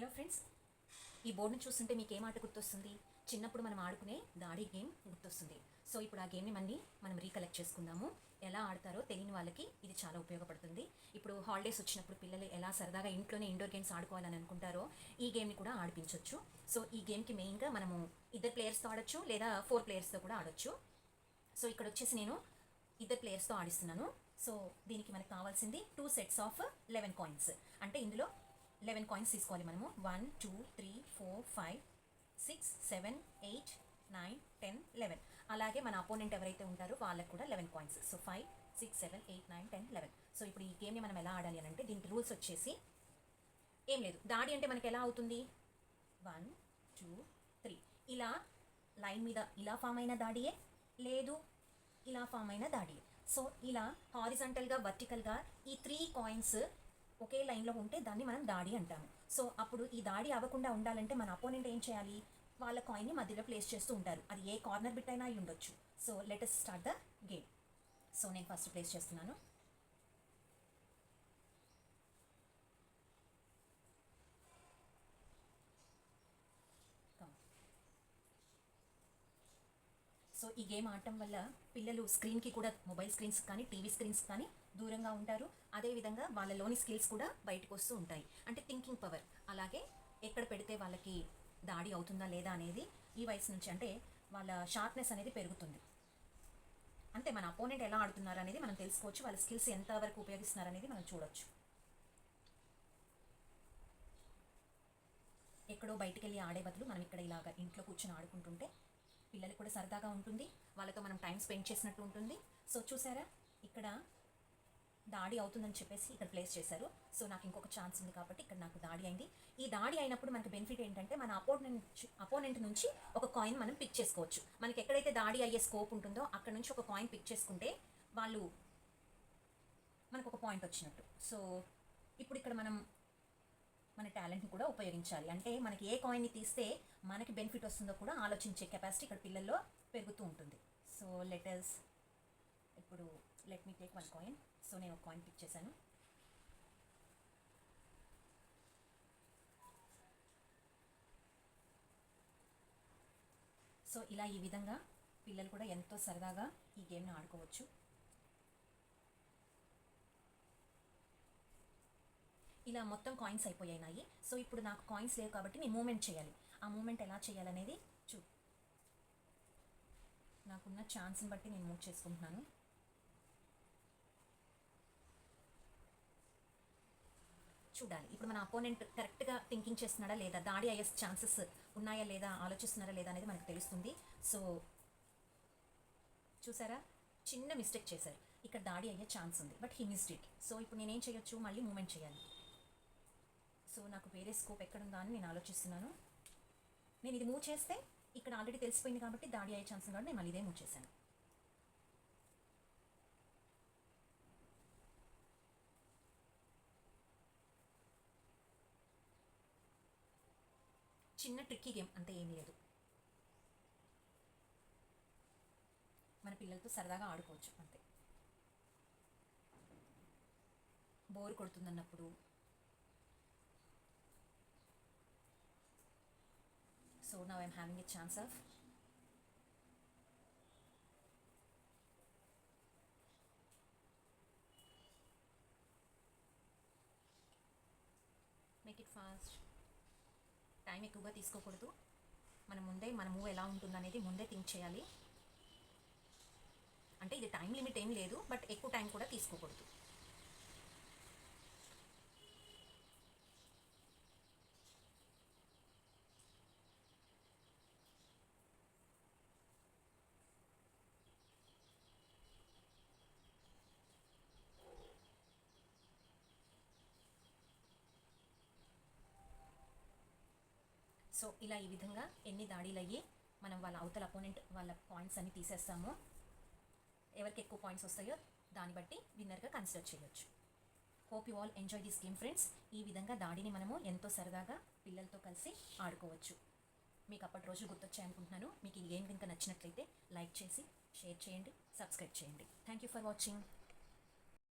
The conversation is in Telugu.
హలో ఫ్రెండ్స్ ఈ బోర్డుని చూస్తుంటే మీకు ఏం ఆట గుర్తొస్తుంది? చిన్నప్పుడు మనం ఆడుకునే దాడి గేమ్ గుర్తొస్తుంది. సో ఇప్పుడు ఆ గేమ్ని మళ్ళీ మనం రీకలెక్ట్ చేసుకుందాము. ఎలా ఆడతారో తెలియని వాళ్ళకి ఇది చాలా ఉపయోగపడుతుంది. ఇప్పుడు హాలిడేస్ వచ్చినప్పుడు పిల్లలు ఎలా సరదాగా ఇంట్లోనే ఇండోర్ గేమ్స్ ఆడుకోవాలని అనుకుంటారో ఈ గేమ్ని కూడా ఆడిపించవచ్చు సో ఈ గేమ్కి మెయిన్గా మనము ఇద్దరు ప్లేయర్స్తో ఆడొచ్చు లేదా ఫోర్ ప్లేయర్స్తో కూడా ఆడొచ్చు. సో ఇక్కడ వచ్చేసి నేను ఇద్దరు ప్లేయర్స్తో ఆడిస్తున్నాను. సో దీనికి మనకు కావాల్సింది two sets of eleven coins అంటే ఇందులో లెవెన్ కాయిన్స్ తీసుకోవాలి మనము. One two three four five six seven eight nine ten eleven. అలాగే మన అపోనెంట్ ఎవరైతే ఉంటారో వాళ్ళకి కూడా eleven coins. So five six seven eight nine ten eleven. So ఇప్పుడు ఈ గేమ్ని మనం ఎలా ఆడాలి అని అంటే దీనికి రూల్స్ వచ్చేసి ఏం లేదు. దాడి అంటే మనకి ఎలా అవుతుంది? One two three. ఇలా లైన్ మీద ఇలా ఫామ్ అయిన దాడియే? లేదు. ఇలా ఫామ్ అయిన దాడియే. సో ఇలా హారిజంటల్గా వర్టికల్గా ఈ త్రీ కాయిన్స్ ఒకే లైన్లో ఉంటే దాన్ని మనం దాడి అంటాము. సో అప్పుడు ఈ దాడి అవ్వకుండా ఉండాలంటే మన అపోనెంట్ ఏం చేయాలి? వాళ్ళ కాయిన్ని మధ్యలో ప్లేస్ చేస్తూ ఉంటారు. అది ఏ కార్నర్ బిట్ అయినా అయి ఉండొచ్చు. So let's start the game so నేను ఫస్ట్ ప్లేస్ చేస్తున్నాను. సో ఈ గేమ్ ఆడటం వల్ల పిల్లలు స్క్రీన్కి కూడా మొబైల్ స్క్రీన్స్ కానీ టీవీ స్క్రీన్స్ కానీ దూరంగా ఉంటారు. అదేవిధంగా వాళ్ళలోని స్కిల్స్ కూడా బయటకు వస్తూ ఉంటాయి. అంటే థింకింగ్ పవర్ అలాగే ఎక్కడ పెడితే వాళ్ళకి దాడి అవుతుందా లేదా అనేది ఈ వయసు నుంచి అంటే వాళ్ళ షార్ప్నెస్ అనేది పెరుగుతుంది. అంతే మన అపోనెంట్ ఎలా ఆడుతున్నారు అనేది మనం తెలుసుకోవచ్చు. వాళ్ళ స్కిల్స్ ఎంతవరకు ఉపయోగిస్తున్నారు అనేది మనం చూడవచ్చు ఎక్కడో బయటికి వెళ్ళి ఆడే బదులు మనం ఇక్కడ ఇలాగ ఇంట్లో కూర్చొని ఆడుకుంటుంటే పిల్లలకు కూడా సరదాగా ఉంటుంది. వాళ్ళతో మనం టైం స్పెండ్ చేసినట్టు ఉంటుంది. సో చూసారా? ఇక్కడ దాడి అవుతుందని చెప్పేసి ఇక్కడ ప్లేస్ చేశారు. సో నాకు ఇంకొక ఛాన్స్ ఉంది కాబట్టి ఇక్కడ నాకు దాడి అయింది. ఈ దాడి అయినప్పుడు మనకి బెనిఫిట్ ఏంటంటే మన అపోనెంట్ అపోనెంట్ నుంచి ఒక కాయిన్ మనం పిక్ చేసుకోవచ్చు. మనకి ఎక్కడైతే దాడి అయ్యే స్కోప్ ఉంటుందో అక్కడ నుంచి ఒక కాయిన్ పిక్ చేసుకుంటే వాళ్ళు మనకు ఒక పాయింట్ వచ్చినట్టు. సో ఇప్పుడు ఇక్కడ మనం మన టాలెంట్ని కూడా ఉపయోగించాలి. అంటే మనకి ఏ కాయిన్ని తీస్తే మనకి బెనిఫిట్ వస్తుందో కూడా ఆలోచించే కెపాసిటీ ఇక్కడ పిల్లల్లో పెరుగుతూ ఉంటుంది. సో లెటర్స్ ఇప్పుడు let me take one coin so నేను ఒక కాయిన్ పిక్ చేశాను. సో ఇలా ఈ విధంగా పిల్లలు కూడా ఎంతో సరదాగా ఈ గేమ్ని ఆడుకోవచ్చు. ఇలా మొత్తం కాయిన్స్ అయిపోయాయి సో ఇప్పుడు నాకు కాయిన్స్ లేవు కాబట్టి నేను మూమెంట్ చేయాలి. ఆ మూమెంట్ ఎలా చేయాలనేది చూ. నాకున్న ఛాన్స్ని బట్టి నేను మూవ్ చేసుకుంటున్నాను. చూడాలి. ఇప్పుడు మన అపోనెంట్ కరెక్ట్గా థింకింగ్ చేస్తున్నాడా లేదా? దాడి అయ్యే ఛాన్సెస్ ఉన్నాయా లేదా? ఆలోచిస్తున్నారా లేదా అనేది మనకు తెలుస్తుంది. సో చూసారా? చిన్న మిస్టేక్ చేశారు ఇక్కడ దాడి అయ్యే ఛాన్స్ ఉంది. But he missed it so ఇప్పుడు నేనేం చేయొచ్చు? మళ్ళీ మూమెంట్ చేయాలి. సో నాకు వేరే స్కోప్ ఎక్కడుందా అని నేను ఆలోచిస్తున్నాను. నేను ఇది మూవ్ చేస్తే ఇక్కడ ఆల్రెడీ తెలిసిపోయింది కాబట్టి దాడి అయ్యే ఛాన్స్ ఉంది కాబట్టి నేను మళ్ళీ ఇదే మూవ్ చేశాను. చిన్న ట్రిక్కీ గేమ్ అంతే ఏమీ లేదు. మన పిల్లలతో సరదాగా ఆడుకోవచ్చు అంతే. బోర్ కొడుతుందన్నప్పుడు so now I'm having a chance of make it fast time ఎక్కువగా తీసుకోకూడదు. మనం ముందే మన మూవ్ ఎలా ఉంటుందనేది ముందే థింక్ చేయాలి. అంటే ఇది టైం లిమిట్ ఏం లేదు బట్ ఎక్కువ టైం కూడా తీసుకోకూడదు. సో ఇలా ఈ విధంగా ఎన్ని దాడిలు అయ్యి మనం వాళ్ళ అవతల అపోనెంట్ వాళ్ళ పాయింట్స్ అన్ని తీసేస్తామో ఎవరికి ఎక్కువ పాయింట్స్ వస్తాయో దాన్ని బట్టి విన్నర్గా కన్సిడర్ చేయొచ్చు. Hope you all enjoy this game friends ఈ విధంగా దాడిని మనము ఎంతో సరదాగా పిల్లలతో కలిసి ఆడుకోవచ్చు. మీకు అప్పటి రోజులు గుర్తొచ్చాయనుకుంటున్నాను మీకు ఈ గేమ్ కనుక నచ్చినట్లయితే లైక్ చేసి షేర్ చేయండి సబ్స్క్రైబ్ చేయండి. Thank you for watching